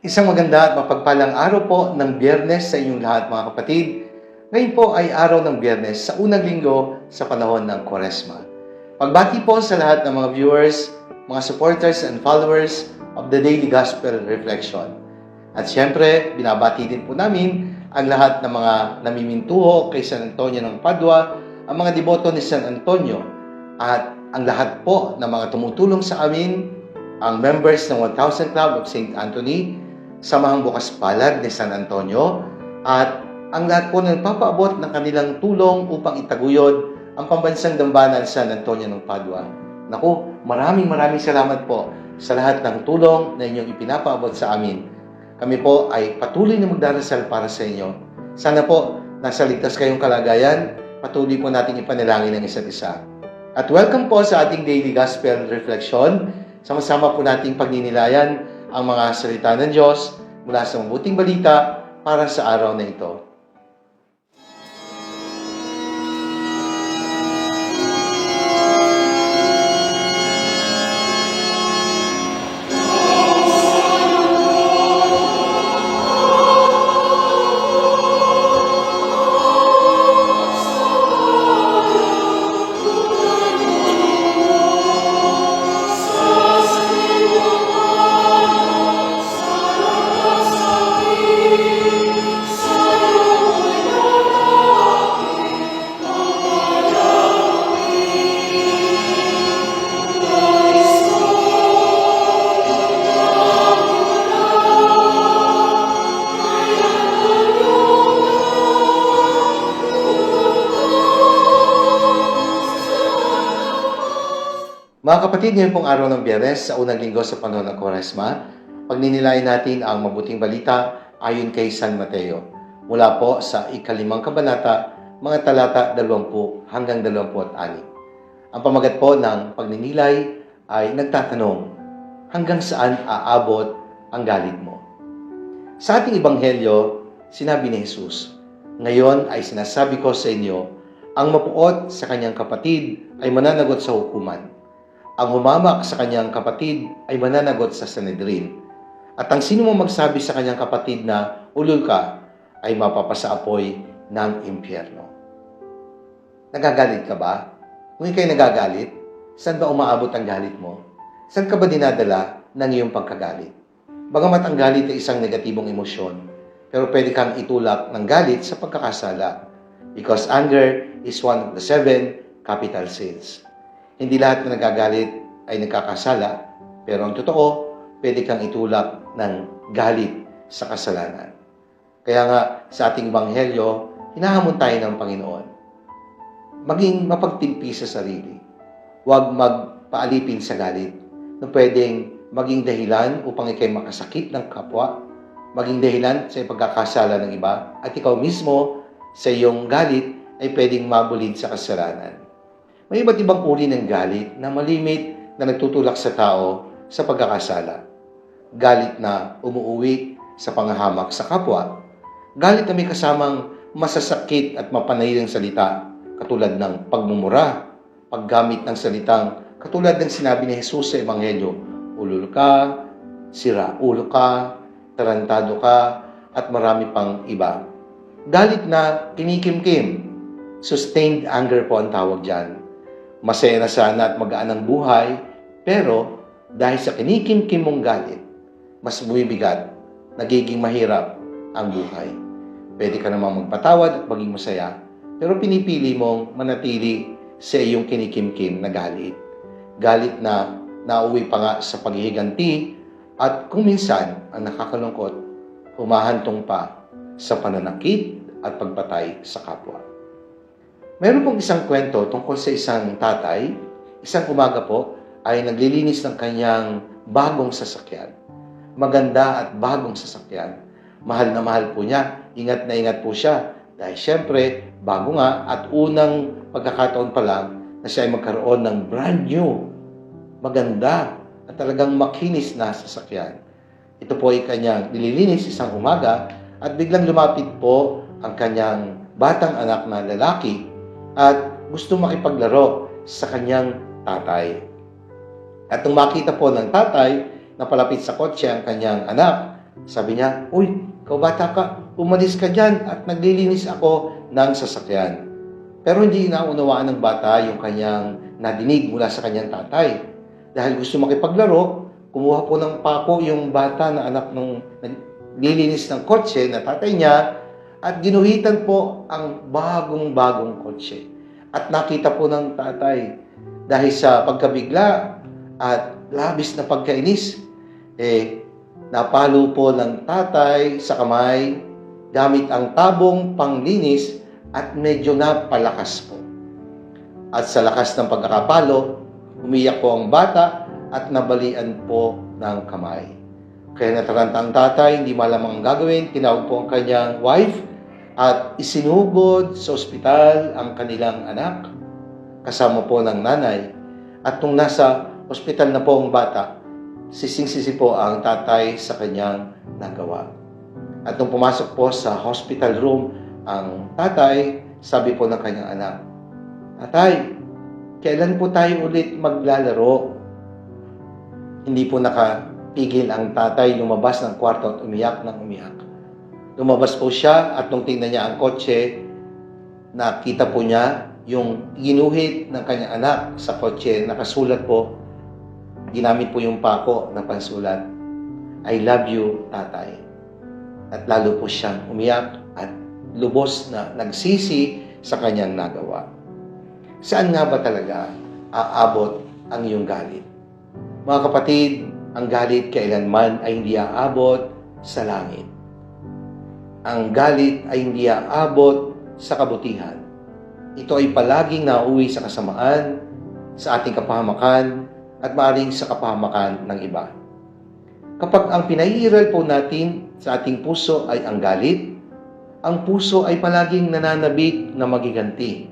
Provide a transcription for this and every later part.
Isang maganda at mapagpalang araw po ng biyernes sa inyong lahat mga kapatid. Ngayon po ay araw ng biyernes sa unang linggo sa panahon ng Kwaresma. Pagbati po sa lahat ng mga viewers, mga supporters and followers of the Daily Gospel Reflection. At syempre, binabati din po namin ang lahat ng mga namimintuho kay San Antonio ng Padua, ang mga deboto ni San Antonio, at ang lahat po ng mga tumutulong sa amin, ang members ng 1,000 Club of St. Anthony, Samahang Bukas Palad ni San Antonio, at ang lahat po na nagpapaabot ng kanilang tulong upang itaguyod ang pambansang dambana ng San Antonio ng Padua. Naku, maraming maraming salamat po sa lahat ng tulong na inyong ipinapaabot sa amin. Kami po ay patuloy na magdarasal para sa inyo. Sana po, nasa ligtas kayong kalagayan, patuloy po natin ipanalangin ang isa't isa. At welcome po sa ating Daily Gospel Reflection. Sama-sama po nating pagninilayan ang mga salita ng Diyos mula sa mabuting balita para sa araw na ito. Mga kapatid, ngayon pong araw ng biyernes sa unang linggo sa panahon ng Kwaresma, pagninilayan natin ang mabuting balita ayon kay San Mateo. Mula po sa ikalimang kabanata, mga talata 20 hanggang 26. Ang pamagat po ng pagninilay ay nagtatanong, hanggang saan aabot ang galit mo? Sa ating ebanghelyo, sinabi ni Jesus, Ngayon ay sinasabi ko sa inyo, ang mapuot sa kanyang kapatid ay mananagot sa hukuman ang humamak sa kanyang kapatid ay mananagot sa Sanedrin. At ang sino mo magsabi sa kanyang kapatid na ulul ka ay mapapasaapoy ng impyerno. Nagagalit ka ba? Kung ikay nagagalit, saan ba umaabot ang galit mo? Saan ka ba dinadala ng iyong pagkagalit? Bagamat ang galit ay isang negatibong emosyon, pero pwede kang itulak ng galit sa pagkakasala. Because anger is one of the seven capital sins. Hindi lahat na nagagalit ay nagkakasala, pero ang totoo, pwede kang itulak ng galit sa kasalanan. Kaya nga, sa ating banghelyo, hinahamon tayo ng Panginoon. Maging mapagtimpi sa sarili. Huwag magpaalipin sa galit na pwedeng maging dahilan upang ikay makasakit ng kapwa, maging dahilan sa pagkakasala ng iba, at ikaw mismo sa iyong galit ay pwedeng mabulid sa kasalanan. May iba't ibang uri ng galit na malimit na nagtutulak sa tao sa pagkakasala. Galit na umuuwi sa panghahamak sa kapwa. Galit na may kasamang masasakit at mapanayilang salita katulad ng pagmumura, paggamit ng salitang katulad ng sinabi ni Jesus sa Ebanghelyo, ulul ka, sira ulo ka, tarantado ka, at marami pang iba. Galit na kinikimkim, sustained anger po ang tawag dyan. Masaya na sana at magaan ang buhay, pero dahil sa kinikimkim mong galit, mas bumibigat, nagiging mahirap ang buhay. Pwede ka namang magpatawad at maging masaya, pero pinipili mong manatili sa iyong kinikimkim na galit. Galit na nauwi pa nga sa paghihiganti at kung minsan ang nakakalungkot, humahantong pa sa pananakit at pagpatay sa kapwa. Meron pong isang kwento tungkol sa isang tatay, isang umaga po, ay naglilinis ng kanyang bagong sasakyan. Maganda at bagong sasakyan. Mahal na mahal po niya. Ingat na ingat po siya. Dahil syempre, bago nga at unang pagkakataon pa lang na siya ay magkaroon ng brand new, maganda at talagang makinis na sasakyan. Ito po ay kanyang nililinis isang umaga at biglang lumapit po ang kanyang batang anak na lalaki at gusto makipaglaro sa kanyang tatay. At nung makita po ng tatay na palapit sa kotse ang kanyang anak, Sabi niya, Uy, ikaw bata ka, umalis ka dyan at naglilinis ako ng sasakyan. Pero hindi naunawaan ng bata yung kanyang nadinig mula sa kanyang tatay. Dahil gusto makipaglaro, kumuha po ng pako yung bata na anak ng naglilinis ng kotse na tatay niya at ginuhitan po ang bagong-bagong kotse. At nakita po ng tatay dahil sa pagkabigla at labis na pagkainis, eh, napalo po ng tatay sa kamay gamit ang tabong panglinis at medyo napalakas po. At sa lakas ng pagkakapalo, umiyak po ang bata at nabalian po ng kamay. Kaya nataranta ang tatay, hindi malamang ang gagawin, tinawag po ang kanyang wife at isinugod sa ospital ang kanilang anak kasama po ng nanay. At nung nasa ospital na po ang bata, sising-sisi po ang tatay sa kanyang nagawa. At nung pumasok po sa hospital room, ang tatay, sabi po ng kanyang anak, Tatay, kailan po tayo ulit maglalaro? Hindi po nakapigil ang tatay lumabas ng kwarto at umiyak ng umiyak. Lumabas po siya at nung tingnan niya ang kotse, nakita po niya yung ginuhit ng kanyang anak sa kotse, nakasulat po, ginamit po yung pako na pansulat, I love you, tatay. At lalo po siyang umiyak at lubos na nagsisi sa kanyang nagawa. Saan nga ba talaga aabot ang iyong galit? Mga kapatid, ang galit kailanman ay hindi aabot sa langit. Ang galit ay hindi aabot sa kabutihan. Ito ay palaging nauwi sa kasamaan, sa ating kapahamakan, at maaaring sa kapahamakan ng iba. Kapag ang pinaiiral po natin sa ating puso ay ang galit, ang puso ay palaging nananabik na magiganti,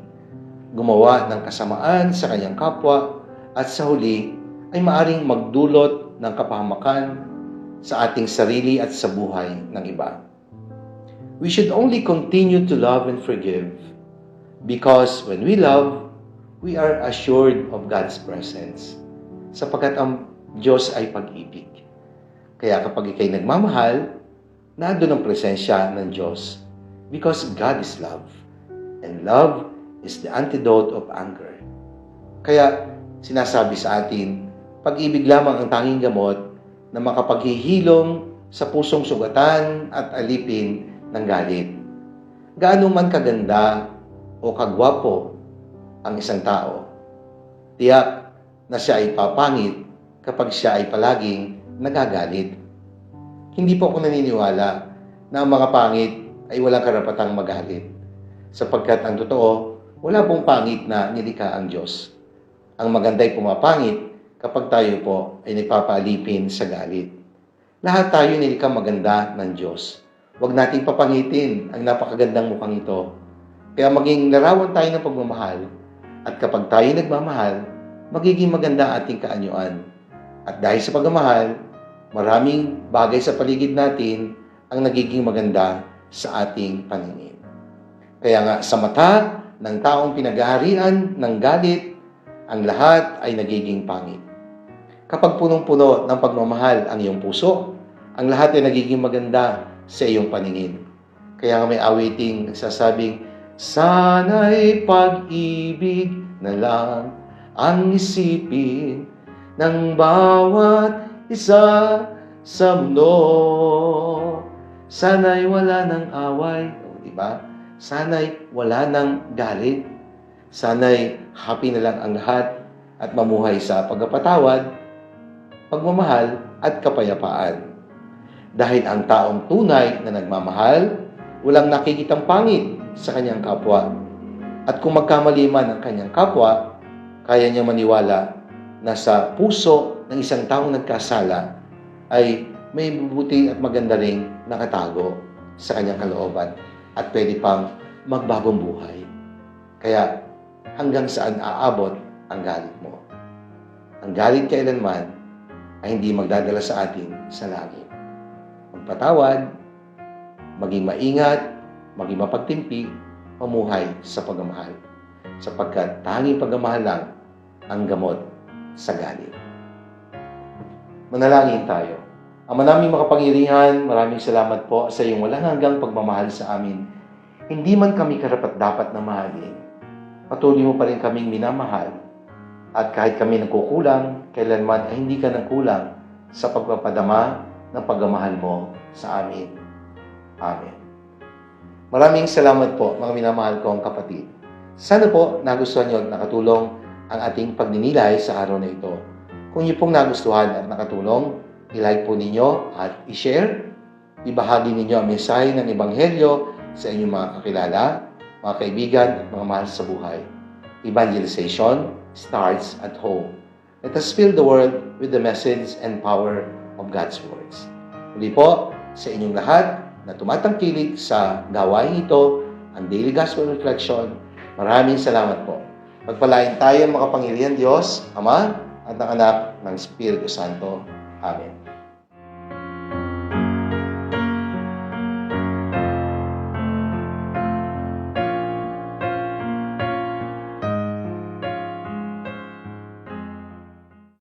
gumawa ng kasamaan sa kanyang kapwa, at sa huli ay maaring magdulot ng kapahamakan sa ating sarili at sa buhay ng iba. We should only continue to love and forgive because when we love, we are assured of God's presence. Sapagkat ang Diyos ay pag-ibig. Kaya kapag ikay nagmamahal, nandun ang presensya ng Diyos because God is love. And love is the antidote of anger. Kaya sinasabi sa atin, pag-ibig lamang ang tanging gamot na makapaghihilom sa pusong sugatan at alipin ng galit. Gaano man kaganda o kagwapo ang isang tao, tiyak na siya ay papangit kapag siya ay palaging nagagalit. Hindi po ako naniniwala na ang mga pangit ay walang karapatang magalit. Sapagkat ang totoo, wala pong pangit na nilikha ang Diyos. Ang maganda'y pumapangit kapag tayo po ay nagpapaalipin sa galit. Lahat tayo nilikha maganda ng Diyos. Huwag nating papangitin ang napakagandang mukhang ito. Kaya maging larawan tayo ng pagmamahal. At kapag tayo nagmamahal, magiging maganda ating kaanyuan. At dahil sa pagmamahal, maraming bagay sa paligid natin ang nagiging maganda sa ating paningin. Kaya nga sa mata ng taong pinag-aharian ng galit, ang lahat ay nagiging pangit. Kapag punong-puno ng pagmamahal ang iyong puso, ang lahat ay nagiging maganda sa iyong paningin. Kaya may awiting sasabing, Sana'y pag-ibig na lang ang isipin ng bawat isa sa mundo. Sana'y wala ng away, o, di ba? Sana'y wala ng galit. Sana'y happy na lang ang lahat at mamuhay sa pagkapatawad, pagmamahal at kapayapaan. Dahil ang taong tunay na nagmamahal, walang nakikitang pangit sa kanyang kapwa. At kung magkamali man ang kanyang kapwa, kaya niya maniwala na sa puso ng isang taong nagkasala ay may mabuti at maganda ring nakatago sa kanyang kalooban at pwede pang magbagong buhay. Kaya hanggang saan aabot ang galit mo. Ang galit kailanman ay hindi magdadala sa atin sa langit. Magpatawad, maging maingat, maging mapagtimpi, mamuhay sa pagmamahal. Sapagkat tanging pagmamahal lang ang gamot sa galit. Manalangin tayo. Ama naming makapangyarihan, maraming salamat po sa iyong walang hanggang pagmamahal sa amin. Hindi man kami karapat dapat na mahalin. Patuloy mo pa rin kaming minamahal. At kahit kami nagkukulang, kailanman ay hindi ka nagkulang sa pagpapadama ng pagmamahal mo sa amin. Amen. Maraming salamat po mga minamahal kong kapatid. Sana po nagustuhan niyo at nakatulong ang ating pagninilay sa araw na ito. Kung niyo pong nagustuhan at nakatulong, i-like po ninyo at i-share. Ibahagi ninyo ang mensahe ng Ebanghelyo sa inyong mga kakilala, mga kaibigan at mga mahal sa buhay. Evangelization starts at home. Let us fill the world with the message and power of God's words. Muli po, sa inyong lahat na tumatangkilik sa gawain ito, ang Daily Gospel Reflection, maraming salamat po. Pagpalain tayo makapangyarihan Diyos, Ama, at ng Anak ng Espiritu Santo. Amen.